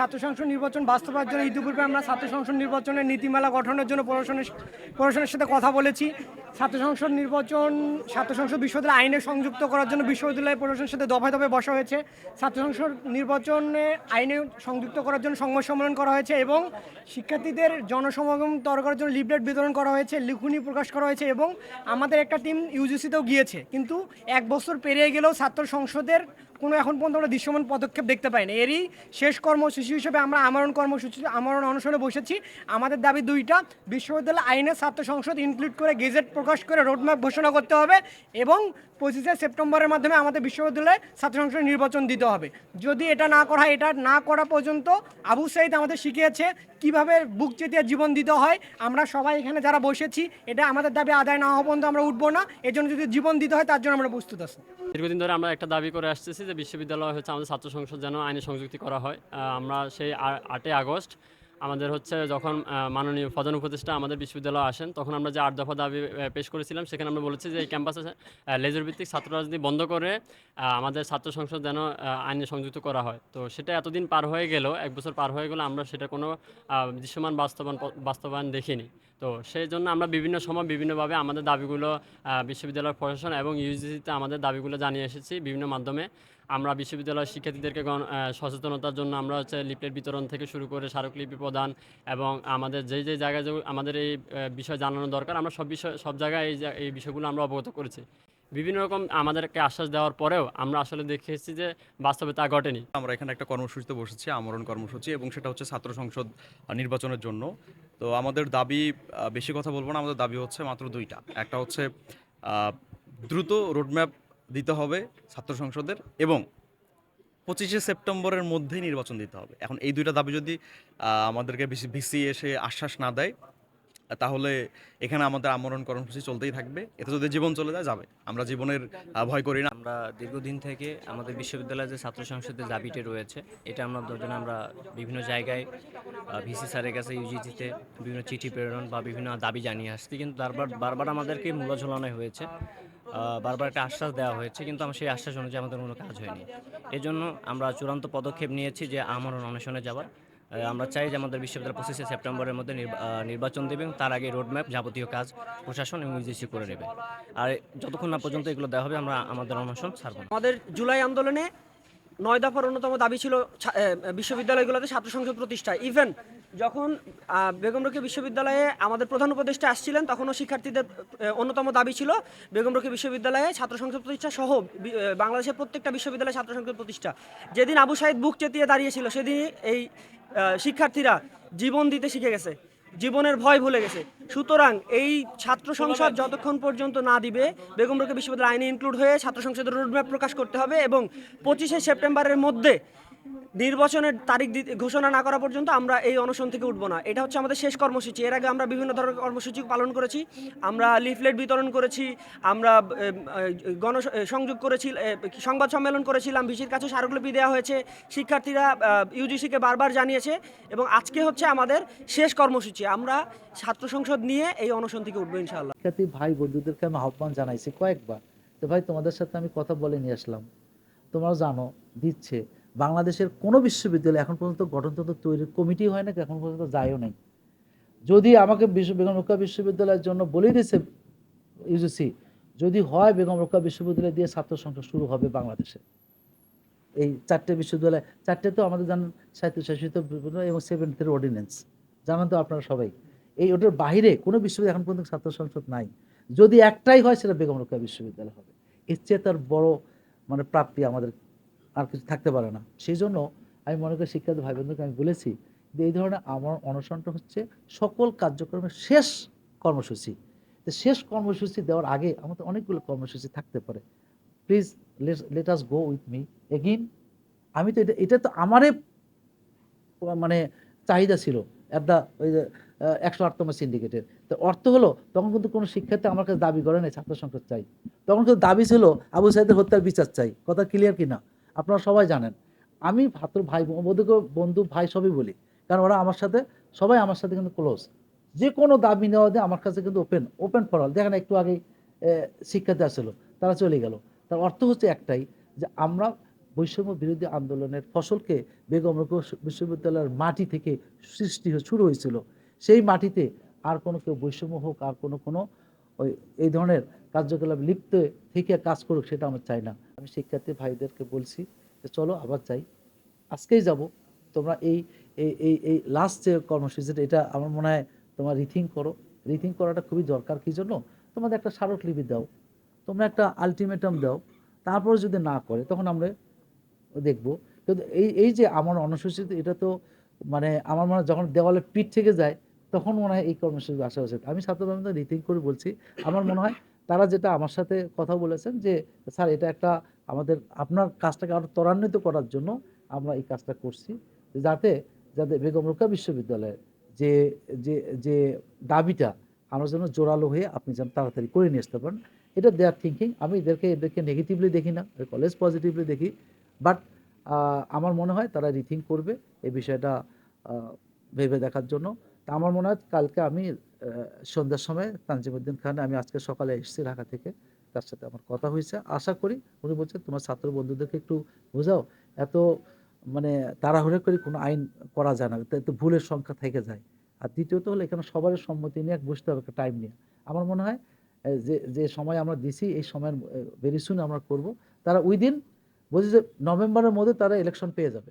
ছাত্র সংসদ নির্বাচন বাস্তবায়নের জন্য ইতিপূর্বে আমরা ছাত্র সংসদ নির্বাচনের নীতিমালা গঠনের জন্য প্রশাসনের প্রশাসনের সাথে কথা বলেছি। ছাত্র সংসদ নির্বাচন, ছাত্র সংসদ বিশ্ববিদ্যালয় আইনে সংযুক্ত করার জন্য বিশ্ববিদ্যালয় প্রশাসনের সাথে দফায় দফায় বসা হয়েছে। ছাত্র সংসদ নির্বাচনে আইনে সংযুক্ত করার জন্য সংবাদ সম্মেলন করা হয়েছে এবং শিক্ষার্থীদের জনসমাগম তৈরি করার জন্য লিফলেট বিতরণ করা হয়েছে, লিখুনি প্রকাশ করা হয়েছে এবং আমাদের একটা টিম ইউজিসিতেও গিয়েছে। কিন্তু এক বছর পেরিয়ে গেলেও ছাত্র সংসদের কোনো এখন পর্যন্ত আমরা দৃশ্যমান পদক্ষেপ দেখতে পাইনি। এরই শেষ কর্মসূচি হিসেবে আমরা আমরণ কর্মসূচি, আমরণ অনশনে বসেছি। আমাদের দাবি দুইটা, বিশ্ববিদ্যালয় আইনে ছাত্র সংসদ ইনক্লুড করে গেজেট প্রকাশ করে রোডম্যাপ ঘোষণা করতে হবে এবং পঁচিশে সেপ্টেম্বরের মাধ্যমে আমাদের বিশ্ববিদ্যালয়ে ছাত্র সংসদ নির্বাচন দিতে হবে। যদি এটা না করা হয়, এটা না করা পর্যন্ত আবু সাইদ আমাদের শিখিয়েছে কীভাবে বুক চেতিয়ে জীবন দিতে হয়। আমরা সবাই এখানে যারা বসেছি, এটা আমাদের দাবি আদায় না হওয়া পর্যন্ত আমরা উঠবো না। এজন্য যদি জীবন দিতে হয়, তার জন্য আমরা প্রস্তুত আছি। দীর্ঘদিন ধরে আমরা একটা দাবি করে আসতেছি যে বিশ্ববিদ্যালয় হচ্ছে আমাদের ছাত্র সংসদ যেন আইনে সংযুক্তি করা হয়। আমরা সেই আটই আগস্ট আমাদের হচ্ছে যখন মাননীয় প্রধান উপদেষ্টা আমাদের বিশ্ববিদ্যালয়ে আসেন, তখন আমরা যে আট দফা দাবি পেশ করেছিলাম, সেখানে আমরা বলেছি যে এই ক্যাম্পাসে লেজার ভিত্তিক ছাত্র রাজনীতি বন্ধ করে আমাদের ছাত্র সংসদ যেন আইনে সংযুক্ত করা হয়। তো সেটা এতদিন পার হয়ে গেল, এক বছর পার হয়ে গেল, আমরা সেটা কোনো দৃশ্যমান বাস্তবায়ন বাস্তবায়ন দেখিনি। তো সেই জন্য আমরা বিভিন্ন সময় বিভিন্নভাবে আমাদের দাবিগুলো বিশ্ববিদ্যালয় প্রশাসন এবং ইউজিসিতে আমাদের দাবিগুলো জানিয়ে এসেছি বিভিন্ন মাধ্যমে। আমরা বিশ্ববিদ্যালয়ের শিক্ষার্থীদেরকে সচেতনতার জন্য আমরা হচ্ছে লিপলেট বিতরণ থেকে শুরু করে স্মারকলিপি প্রদান এবং আমাদের যে যে জায়গায় আমাদের এই বিষয় জানানো দরকার, আমরা সব বিষয়, সব জায়গায় এই বিষয়গুলো আমরা অবগত করেছি। বিভিন্ন রকম আমাদেরকে আশ্বাস দেওয়ার পরেও আমরা আসলে দেখেছি যে বাস্তবে তা ঘটেনি। আমরা এখানে একটা কর্মসূচিতে বসেছি, আমরণ কর্মসূচি, এবং সেটা হচ্ছে ছাত্র সংসদ নির্বাচনের জন্য। তো আমাদের দাবি বেশি কথা বলব না, আমাদের দাবি হচ্ছে মাত্র দুইটা। একটা হচ্ছে দ্রুত রোডম্যাপ দিতে হবে ছাত্র সংসদের, এবং পঁচিশে সেপ্টেম্বরের মধ্যেই নির্বাচন দিতে হবে। এখন এই দুইটা দাবি যদি আমাদেরকে ভিসি এসে আশ্বাস না দেয় তাহলে এখানে আমাদের আমরণ কর্মসূচি চলতেই থাকবে। এতে যদি জীবন চলে যায়, যাবে। আমরা জীবনের ভয় করি না। আমরা দীর্ঘদিন থেকে আমাদের বিশ্ববিদ্যালয়ে যে ছাত্র সংসদের দাবিটি রয়েছে, এটা আমরা দুজন আমরা বিভিন্ন জায়গায় ভিসি স্যারের কাছে ইউজিজিতে বিভিন্ন চিঠি প্রেরণ বা বিভিন্ন দাবি জানিয়ে আসছি। কিন্তু বারবার বারবার আমাদেরকে মূল্য ঝোলানো হয়েছে বারবার একটা আশ্বাস দেওয়া হয়েছে, কিন্তু আমার সেই আশ্বাস অনুযায়ী আমাদের কোনো কাজ হয়নি। এজন্য আমরা চূড়ান্ত পদক্ষেপ নিয়েছি যে আমরণ অনশনে যাওয়ার। আমরা চাই যে আমাদের বিশ্ববিদ্যালয় পঁচিশে সেপ্টেম্বরের মধ্যে নির্বাচন দেবে তার আগে রোডম্যাপ যাবতীয় কাজ প্রশাসন এবং ইউজিসি করে নেবে। আর যতক্ষণ না পর্যন্ত এগুলো দেওয়া হবে, আমরা আমাদের অনশন ছাড়ব আমাদের জুলাই আন্দোলনে নয় দফার অন্যতম দাবি ছিল বিশ্ববিদ্যালয়গুলোতে ছাত্র সংসদ প্রতিষ্ঠা। ইভেন যখন বেগম বিশ্ববিদ্যালয়ে আমাদের প্রধান উপদেষ্টা আসছিলেন, তখনও শিক্ষার্থীদের অন্যতম দাবি ছিল বেগম বিশ্ববিদ্যালয়ে ছাত্র সংসদ প্রতিষ্ঠা সহ বাংলাদেশের প্রত্যেকটা বিশ্ববিদ্যালয়ে ছাত্র সংসদ প্রতিষ্ঠা। যেদিন আবু সাইদ বুক চেতিয়ে দাঁড়িয়েছিল, সেদিনই এই শিক্ষার্থীরা জীবন দিতে শিখে গেছে। জীবনের ভয় ভুলে গেছে। সুতরাং এই ছাত্র সংসদ যতক্ষণ পর্যন্ত না দিবে, বেগম রোকে বিশ্ববিদ্যালয় আইনে ইনক্লুড হয়ে ছাত্র সংসদের রোডম্যাপ প্রকাশ করতে হবে এবং পঁচিশে সেপ্টেম্বরের মধ্যে নির্বাচনের তারিখ ঘোষণা না করা পর্যন্ত আমরা এই অনশন থেকে উঠবো না। এটা হচ্ছে আমাদের শেষ কর্মসূচি। এর আগে আমরা বিভিন্ন ধরনের কর্মসূচি পালন করেছি। আমরা লিফলেট বিতরণ করেছি। আমরা গণ সংযোগ করেছি সংবাদ সম্মেলন করেছিলাম। ভিসির কাছে স্মারকলিপি দেওয়া হয়েছে। শিক্ষার্থীরা ইউজিসিকে বারবার জানিয়েছে। এবং আজকে হচ্ছে আমাদের শেষ কর্মসূচি। আমরা ছাত্র সংসদ নিয়ে এই অনশন থেকে উঠবো ইনশাআল্লাহ। শিক্ষার্থী ভাই বন্ধুদেরকে আমি আহ্বান জানাইছি কয়েকবার। তো ভাই, তোমাদের সাথে আমি কথা বলে নিয়ে আসলাম। তোমরাও জানো, দিচ্ছে। বাংলাদেশের কোনো বিশ্ববিদ্যালয় এখন পর্যন্ত গঠনতন্ত্র তৈরি কমিটি হয় না এখন পর্যন্ত যায়ও নাই। যদি আমাকে বিশ্ব বেগম রক্ষা বিশ্ববিদ্যালয়ের জন্য বলে দিয়েছে ইউজিসি যদি হয় বেগম রক্ষা বিশ্ববিদ্যালয় দিয়ে ছাত্র সংসদ শুরু হবে বাংলাদেশে। এই চারটে বিশ্ববিদ্যালয়, চারটে তো আমাদের জানেন সাহিত্য শাসিত বিশ্ববিদ্যালয় এবং সেভেন্থের অর্ডিন্যান্স জানেন তো আপনারা সবাই। এই ওটার বাইরে কোনো বিশ্ববিদ্যালয় এখন পর্যন্ত ছাত্র সংসদ নাই। যদি একটাই হয়, সেটা বেগম রক্ষা বিশ্ববিদ্যালয় হবে। এর চেয়ে তার বড় মানে প্রাপ্তি আমাদের আর কিছু থাকতে পারে না। সেই জন্য আমি মনে করি শিক্ষার্থী ভাই বোনদেরকে আমি বলেছি যে এই ধরনের আমার অনশনটা হচ্ছে সকল কার্যক্রমের শেষ কর্মসূচি। তো শেষ কর্মসূচি দেওয়ার আগে আমাদের অনেকগুলো কর্মসূচি থাকতে পারে। Please let us go with me again আমি তো এটা এটা তো আমারই মানে চাহিদা ছিল অ্যাট দ্য ওই যে একশো আটতম সিন্ডিকেটের তো অর্থ হলো, তখন কিন্তু কোনো শিক্ষার্থী আমার কাছে দাবি করে নাই, ছাত্র সংসদ চাই। তখন কিন্তু দাবি ছিল, আবু সাইদের হত্যার বিচার চাই। কথা ক্লিয়ার কি না আপনারা সবাই জানেন। আমি ভাতর ভাই বন্ধুকে বন্ধু ভাই সবই বলি। কারণ ওরা আমার সাথে, সবাই আমার সাথে কিন্তু ক্লোজ যে কোনো দাবি নেওয়া দিয়ে আমার কাছে কিন্তু ওপেন ওপেন ফর অল দেখেন একটু আগে শিক্ষার্থী আসছিল, তারা চলে গেল। তার অর্থ হচ্ছে একটাই, যে আমরা বৈষম্য বিরোধী আন্দোলনের ফসলকে বেগম বিশ্ববিদ্যালয়ের মাটি থেকে সৃষ্টি শুরু হয়েছিল। সেই মাটিতে আর কোনো কেউ বৈষম্য হোক, আর কোনো কোনো ওই, এই ধরনের কার্যকলাপ লিপ্ত থেকে কাজ করুক সেটা আমার চাই না। আমি শিক্ষার্থী ভাইদেরকে বলছি যে চলো আবার যাই। আজকেই যাব। তোমরা এই এই এই লাস্ট যে কর্মসূচিটা এটা আমার মনে হয় তোমার রিথিং করো। রিথিং করাটা খুবই দরকার। কী জন্য? তোমাদের একটা স্মারকলিপি দাও। তোমরা একটা আলটিমেটাম দাও। তারপরে যদি না করে, তখন আমরা দেখব। কিন্তু এই এই যে আমার অনুসূচিত, এটা তো মানে আমার মনে যখন দেওয়ালে পিঠ থেকে যায়, তখন মনে হয় এই কর্মসূচি আসা উচিত আমি ছাত্র রিথিং করে বলছি। আমার মনে হয় তারা যেটা আমার সাথে কথা বলেছেন যে, স্যার, এটা একটা আমাদের, আপনার কাজটাকে আরও ত্বরান্বিত করার জন্য আমরা এই কাজটা করছি। যাতে যাতে বেগম রোকা বিশ্ববিদ্যালয়ের যে যে যে দাবিটা আমরা যেন জোরালো হয়ে আপনি যেন তাড়াতাড়ি করে নিয়ে আসতে পারেন, এটা দেয়ার থিঙ্কিং আমি এদেরকে এদেরকে নেগেটিভলি দেখি না কলেজ পজিটিভলি দেখি বাট আমার মনে হয় তারা রিথিং করবে এই বিষয়টা ভেবে দেখার জন্য। তা আমার মনে হয় কালকে আমি সন্ধ্যার সময় তানজিমুদ্দিন খান, আমি আজকে সকালে এসেছি ঢাকা থেকে, তার সাথে আমার কথা হয়েছে। আশা করি উনি বলছেন, তোমার ছাত্র বন্ধুদেরকে একটু বোঝাও, এত মানে তাড়াহুড়ো করে কোনো আইন করা যায় না, তো ভুলের সংখ্যা থেকে যায়। আর দ্বিতীয়ত হলো, এখানে সবার সম্মতি নিয়ে বসতে হবে, একটা টাইম নিয়ে। আমার মনে হয় যে যে সময় আমরা দিছি, এই সময়ের ভেরি সুন আমরা করব। তারা উইদিন বলছি যে, নভেম্বরের মধ্যে তারা ইলেকশন পেয়ে যাবে।